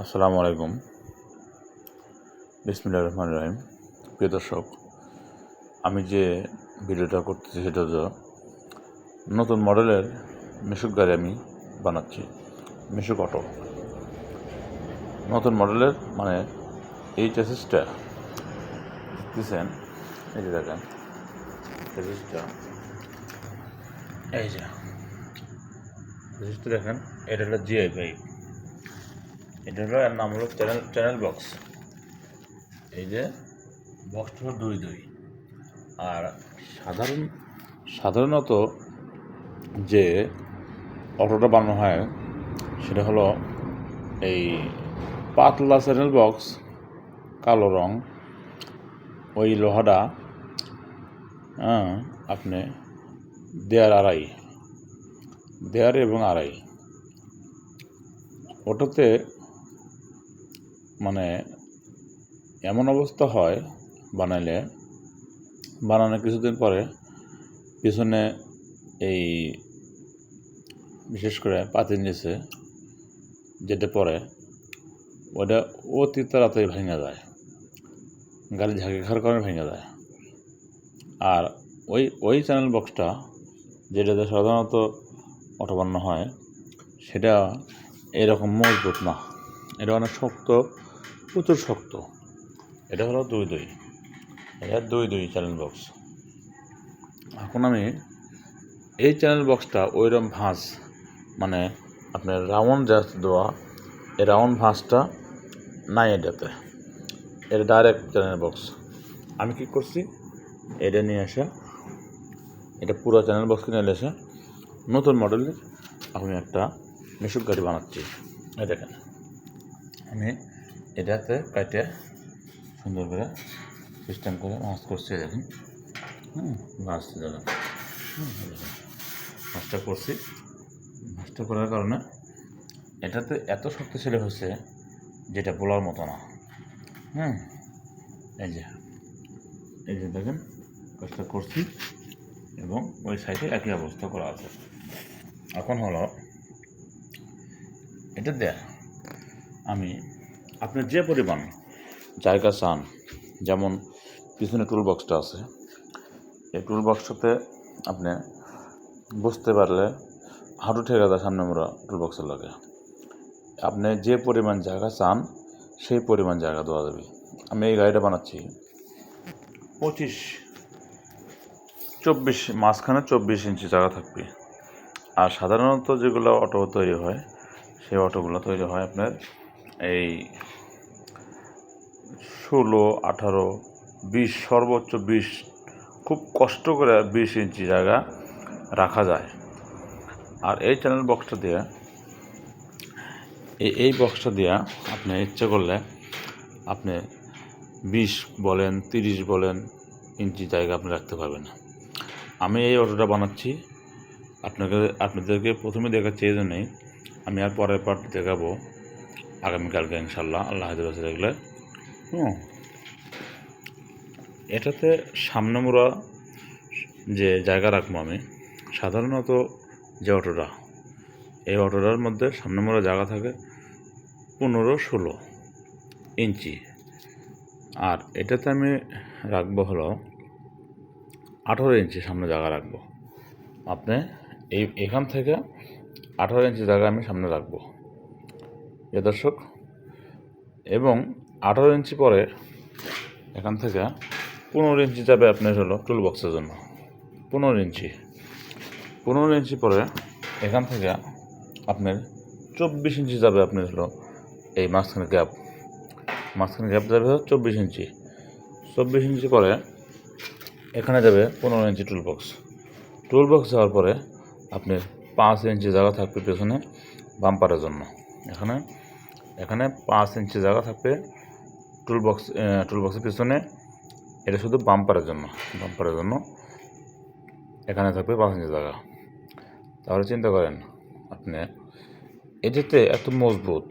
আসসালামু আলাইকুম। বিসমিল্লা রহমান রহিম। প্রিয় দর্শক, আমি যে ভিডিওটা করতেছি সেটা হলো, নতুন মডেলের মিশুক গাড়ি আমি বানাচ্ছি, মিশুক অটো। নতুন মডেলের মানে এই চ্যাসিসটা দেখতেছেন, এই যে দেখেন চ্যাসিসটা এই যে দেখেন, এটা হলো জিআই বাইক এটা হলো এর নাম হলো চ্যানেল চ্যানেল বক্স। এই যে বক্সটা হলো দুই দুই। আর সাধারণ, সাধারণত যে অটোটা বানানো হয়, সেটা হলো এই পাতলা চ্যানেল বক্স, কালো রং, ওই লোহাটা হ্যাঁ আপনি দেড় আড়াই, দেয়ার এবং আড়াই। ওটাতে মানে এমন অবস্থা হয় বানাইলে, বানানোর কিছুদিন পরে পিছনে এই বিশেষ করে পাতির নিচে যেটা পরে ওটা অতি তাড়াতাড়ি ভেঙে যায়। গাড়ি ঝাঁকি খাওয়ার কারণে ভেঙে যায়। আর ওই ওই চ্যানেল বক্সটা যেটাতে সাধারণত অটো হয়, সেটা এরকম মজবুত না। এটা অনেক শক্ত প্রচুর শক্ত। এটা হলো দুই দুই। এটা দুই দুই চ্যানেল বক্স এখন আমি এই চ্যানেল বক্সটা ওইরকম ভাঁজ মানে আপনার রাউন্ড যা দেওয়া, এই রাউন্ড ভাঁজটা নাই এটাতে। এটা ডাইরেক্ট চ্যানেল বক্স আমি কি করছি? এটা নিয়ে এসে, এটা পুরো চ্যানেল বক্স কিনে এসে নতুন মডেলের আমি একটা মিশুক গাড়ি বানাচ্ছি। এই দেখেন, আমি এটাতে কাটে সুন্দর করে সিস্টেম করে মাছ করছি, দেখেন। হুম মাছটা হুম মাছটা করছি। মাছটা করার কারণে এটাতে এত শক্তিশালী হচ্ছে যেটা বলার মতো না। হুম, এই যে এই যে দেখেন, কাজটা করছি এবং ওই সাইডে একই অবস্থা করা আছে। এখন হলো, এটা দেয়, আমি আপনি যে পরিমাণ জায়গা চান, যেমন পিছনে টুল বক্সটা আছে, এই টুল বক্সটাতে আপনি বুঝতে পারলে হাঁটু ঠেকা দেয় সামনে আমরা টুল বক্সের লাগে। আপনি যে পরিমাণ জায়গা চান, সেই পরিমাণ জায়গা দেওয়া যাবে। আমি এই গাড়িটা বানাচ্ছি পঁচিশ, চব্বিশ, মাঝখানে চব্বিশ ইঞ্চি জায়গা থাকবে। আর সাধারণত যেগুলো অটো তৈরি হয়, সেই অটোগুলো তৈরি হয় আপনার এই ষোলো, আঠারো, বিশ, সর্বোচ্চ বিশ, খুব কষ্ট করে বিশ ইঞ্চি জায়গা রাখা যায়। আর এই চ্যানেল বক্সটা দিয়ে, এই বক্সটা দিয়ে আপনি ইচ্ছে করলে আপনি বিশ বলেন, তিরিশ বলেন ইঞ্চি জায়গা আপনি রাখতে পারবেন আমি এই অটোটা বানাচ্ছি। আপনাকে, আপনাদেরকে প্রথমে দেখাচ্ছি এই জন্যই। আমি আর পরের পার্ট দেখাবো। আগামীকালকে ইনশাল্লাহ আল্লাহ হাজার দেখলে হুম। এটাতে সামনে মোড়া যে জায়গা রাখব আমি, সাধারণত যে অটোটা, এই অটোটার মধ্যে সামনে মোড়া জায়গা থাকে পনেরো ষোলো ইঞ্চি। আর এটাতে আমি রাখব হলো আঠেরো ইঞ্চি সামনে জায়গা রাখব। আপনি এই, এখান থেকে আঠেরো ইঞ্চি জায়গা আমি সামনে রাখব। এ দর্শক। এবং আঠারো ইঞ্চি পরে এখান থেকে পনেরো ইঞ্চি যাবে আপনার হলো টুল বক্সের জন্য। পনেরো ইঞ্চি। পনেরো ইঞ্চি পরে এখান থেকে আপনার চব্বিশ ইঞ্চি যাবে আপনার হলো এই মাঝখানে গ্যাপ মাঝখানে গ্যাপ যাবে চব্বিশ ইঞ্চি। চব্বিশ ইঞ্চি পরে এখানে যাবে পনেরো ইঞ্চি টুল বক্স টুল বক্স যাওয়ার পরে আপনি পাঁচ ইঞ্চি জায়গা থাকবে পেছনে বাম্পারের জন্য। এখানে এখানে পাঁচ ইঞ্চি জায়গা থাকবে টুল বক্স টুল বক্সের পিছনে। এটা শুধু বাম্পারের জন্য বাম্পারের জন্য। এখানে থাকবে পাঁচ ইঞ্চি জায়গা। তাহলে চিন্তা করেন আপনি, এটাতে এত মজবুত।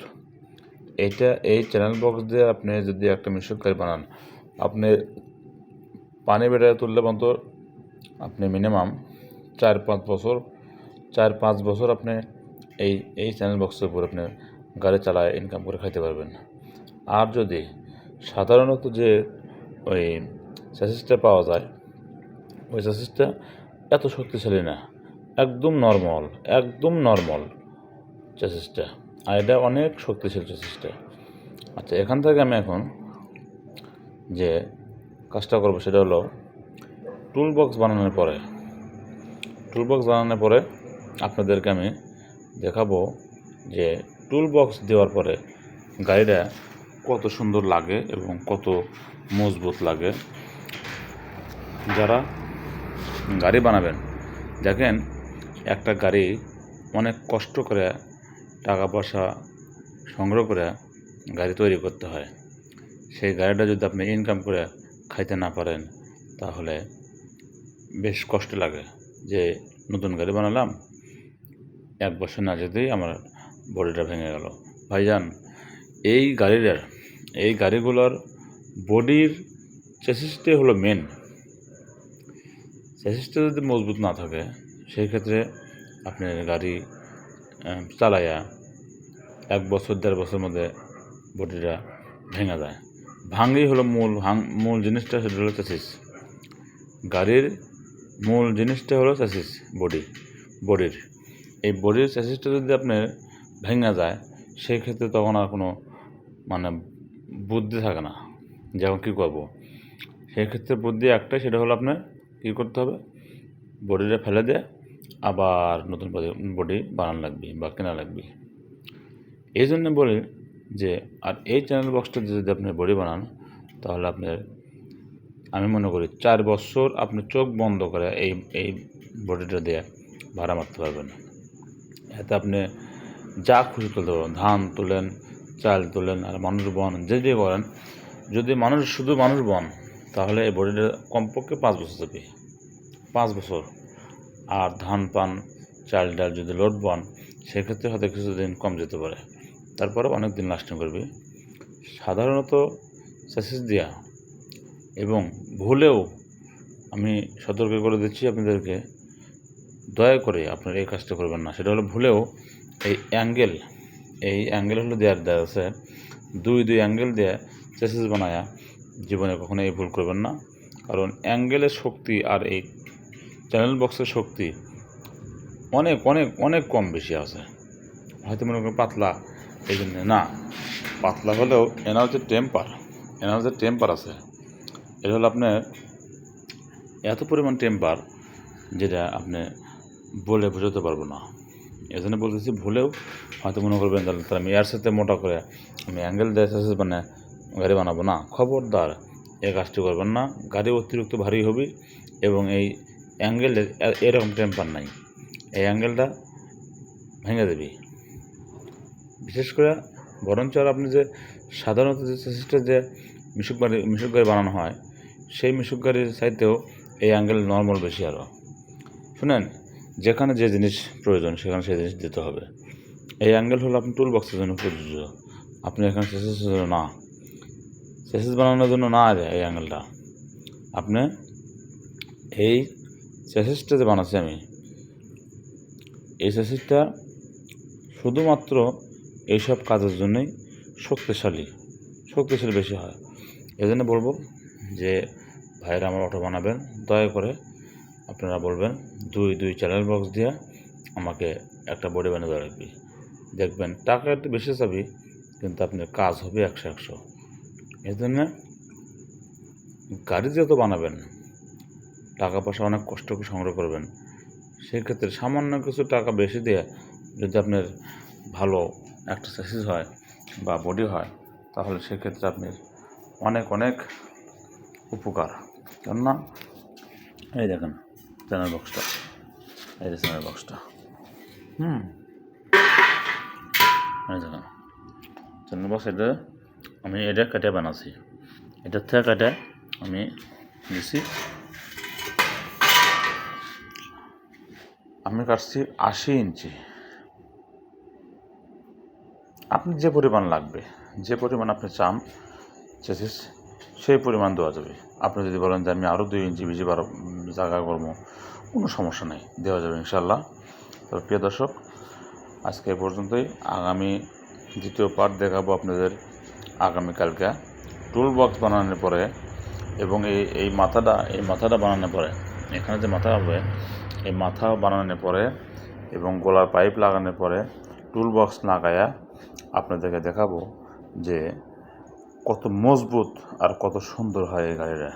এইটা, এই চ্যানেল বক্স দিয়ে আপনি যদি একটা মিশুকারি বানান, আপনি পানি বেড়ে তুললে পর্যন্ত আপনি মিনিমাম চার পাঁচ বছর, চার পাঁচ বছর আপনি এই এই চ্যানেল বক্সের উপর আপনি গাড়ি চালায় ইনকাম করে খাইতে পারবেন। আর যদি সাধারণত যে ওই স্যাসিসটা পাওয়া যায়, ওই স্যাসিসটা এত শক্তিশালী না, একদম নর্মাল একদম নর্মাল চেসিসটা আর এটা অনেক শক্তিশালী চেসিসটা আচ্ছা এখান থেকে আমি এখন যে কাজটা করব সেটা হলো টুল বক্স বানানোর পরে টুল বক্স বানানোর পরে আপনাদেরকে আমি দেখাবো যে টুল বক্স দেওয়ার পরে গাড়িটা কত সুন্দর লাগে এবং কত মজবুত লাগে। যারা গাড়ি বানাবেন, দেখেন একটা গাড়ি অনেক কষ্ট করে টাকা পয়সা সংগ্রহ করে গাড়ি তৈরি করতে হয়। সেই গাড়িটা যদি আপনি ইনকাম করে খাইতে না পারেন, তাহলে বেশ কষ্ট লাগে যে নতুন গাড়ি বানালাম, এক বছর না যেতেই আমার বডিটা ভেঙে গেল। ভাইজান এই গাড়ির এই গাড়িগুলোর বডির চেসিসটাই হলো মেন চেসিসটা যদি মজবুত না থাকে সেই ক্ষেত্রে আপনার গাড়ি আহ, চালাইয়া এক বছর দেড় বছরের মধ্যে বডিটা ভেঙে যায়। ভাঙেই হলো মূল ভাঙ মূল জিনিসটা সেটা হলো চেসিস গাড়ির মূল জিনিসটা হলো চেসিস বডি বডির। এই বডির চেসিসটা যদি আপনার ভেঙে যায়, সেই ক্ষেত্রে তখন আর কোনো মানে বুদ্ধি থাকে না যেমন কী করব। সেই ক্ষেত্রে বুদ্ধি একটাই, সেটা হলো আপনার কী করতে হবে? বডিটা ফেলে দিয়ে আবার নতুন বডি বানানো লাগবে বা কেনা লাগবে। এই জন্য বলি যে, আর এই চ্যানেল বক্সটা যদি আপনি বডি বানান, তাহলে আপনার আমি মনে করি চার বছর আপনি চোখ বন্ধ করে এই এই বডিটা দিয়ে ভাড়া মারতে পারবেন। এতে আপনি যা খুশি তুলতে পারবেন ধান তোলেন, চাল তোলেন, আর মানুষ বন, যে যে করেন যদি মানুষ শুধু মানুষ বন, তাহলে এই বডিটা কমপক্ষে পাঁচ বছর যাবে পাঁচ বছর। আর ধান পান, চাল ডাল যদি লোড বন, সেক্ষেত্রে হয়তো কিছুদিন কম যেতে পারে। তারপরে অনেক দিন লাস্টিং করবে। সাধারণত স্যাসেস দেওয়া এবং ভুলেও আমি সতর্ক করে দিচ্ছি আপনাদেরকে, দয়া করে আপনারা এই কাজটা করবেন না। সেটা হলো ভুলেও এই অ্যাঙ্গেল এই অ্যাঙ্গেল হলো দেওয়ার দেওয়া আছে? দুই দুই অ্যাঙ্গেল দিয়ে চেসিস বানায়া জীবনে কখনো এই ভুল করবেন না। কারণ অ্যাঙ্গেলের শক্তি আর এই চ্যানেল বক্সের শক্তি অনেক অনেক অনেক কম বেশি আছে। হয়তো মনে করেন পাতলা, এই জন্য না। পাতলা হলেও এনার যে টেম্পার এনার যে টেম্পার আছে। এটা হলো আপনার এত পরিমাণ টেম্পার যেটা আপনি বলে বোঝাতে পারব না। জন্য বলতেছি ভুলেও হয়তো মনে করবেন তাহলে তাহলে আমি এর সাথে মোটা করে আমি অ্যাঙ্গেল দিয়ে শেষে মানে গাড়ি বানাবো। না, খবরদার, এ কাজটি করবেন না। গাড়ি অতিরিক্ত ভারী হবে এবং এই অ্যাঙ্গেলের এ- এরকম টেম্পার নাই। এই অ্যাঙ্গেলটা ভেঙে দেবে। বিশেষ করে বরঞ্চ আর আপনি যে সাধারণত যে চেসিসটা যে মিশুক গাড়ি মিশুক গাড়ি বানানো হয়, সেই মিশুক গাড়ির চাইতেও এই অ্যাঙ্গেল নর্মাল বেশি আরও শুনেন যেখানে যে জিনিস প্রয়োজন, সেখানে সেই জিনিস দিতে হবে। এই অ্যাঙ্গেল হলো আপনি টুল বক্সের জন্য প্রযোজ্য। আপনি এখানে চেসিসের জন্য না। চেসিস বানানোর জন্য না এই অ্যাঙ্গেলটা। আপনি এই চেসিসটা যে বানাচ্ছি আমি, এই চেসিসটা শুধুমাত্র এইসব কাজের জন্যই শক্তিশালী শক্তিশালী বেশি হয়। এই জন্য বলব যে ভাইয়েরা আমার অটো বানাবেন, দয়া করে আপনারা বলবেন, দুই দুই চ্যানেল বক্স দিয়ে আমাকে একটা বডি বানিয়ে দেওয়া রাখবি দেখবেন, টাকা একটু বেশি যাবি কিন্তু আপনার কাজ হবে একশো একশো। এই জন্য গাড়ি যত বানাবেন, টাকা পয়সা অনেক কষ্ট করে সংগ্রহ করবেন, সেক্ষেত্রে সামান্য কিছু টাকা বেশি দিয়ে যদি আপনার ভালো একটা সাকসেস হয় বা বডি হয়, তাহলে সেক্ষেত্রে আপনার অনেক অনেক উপকার। কেননা, এই দেখেন চ্যানেল বক্সটা এই যে বক্সটা হুম। চ্যানেল বক্স এটা আমি এটা কেটে বানাচ্ছি। এটার থেকে কেটে আমি দিছি। আমি কাটছি আশি ইঞ্চি। আপনি যে পরিমাণ লাগবে যে পরিমাণ আপনি চান চেসিস সেই পরিমাণ দেওয়া যাবে। আপনি যদি বলেন যে আমি আরও দুই ইঞ্চি বেশি বারো উম, জায়গা করব কোনো সমস্যা নেই দেওয়া যাবে ইনশাল্লাহ তবে প্রিয় দর্শক আজকে পর্যন্তই। আগামী দ্বিতীয় পার্ট দেখাবো আপনাদের আগামীকালকে। টুল বক্স বানানোর পরে এবং এই এই মাথাটা এই মাথাটা বানানোর পরে এখানে যে মাথা হবে এই মাথা বানানোর পরে এবং গলার পাইপ লাগানোর পরে টুল বক্স লাগায়া আপনাদেরকে দেখাবো যে কত মজবুত আর কত সুন্দর হয় এই গাড়িটা।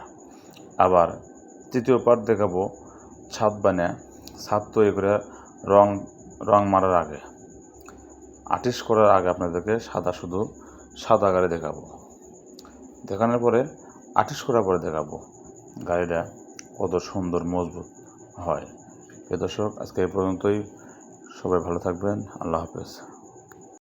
আবার তৃতীয় পার্ট দেখাবো। ছাদ বানিয়ে, ছাদ তৈরি করে রং রং মারার আগে। আর্টিস্ট করার আগে আপনাদেরকে সাদা শুধু সাদা গাড়ি দেখাবো। দেখানোর পরে আর্টিস্ট করার পরে দেখাবো গাড়িটা কত সুন্দর, মজবুত হয়। প্রিয় দর্শক, আজকে এই পর্যন্তই। সবাই ভালো থাকবেন। আল্লাহ হাফেজ।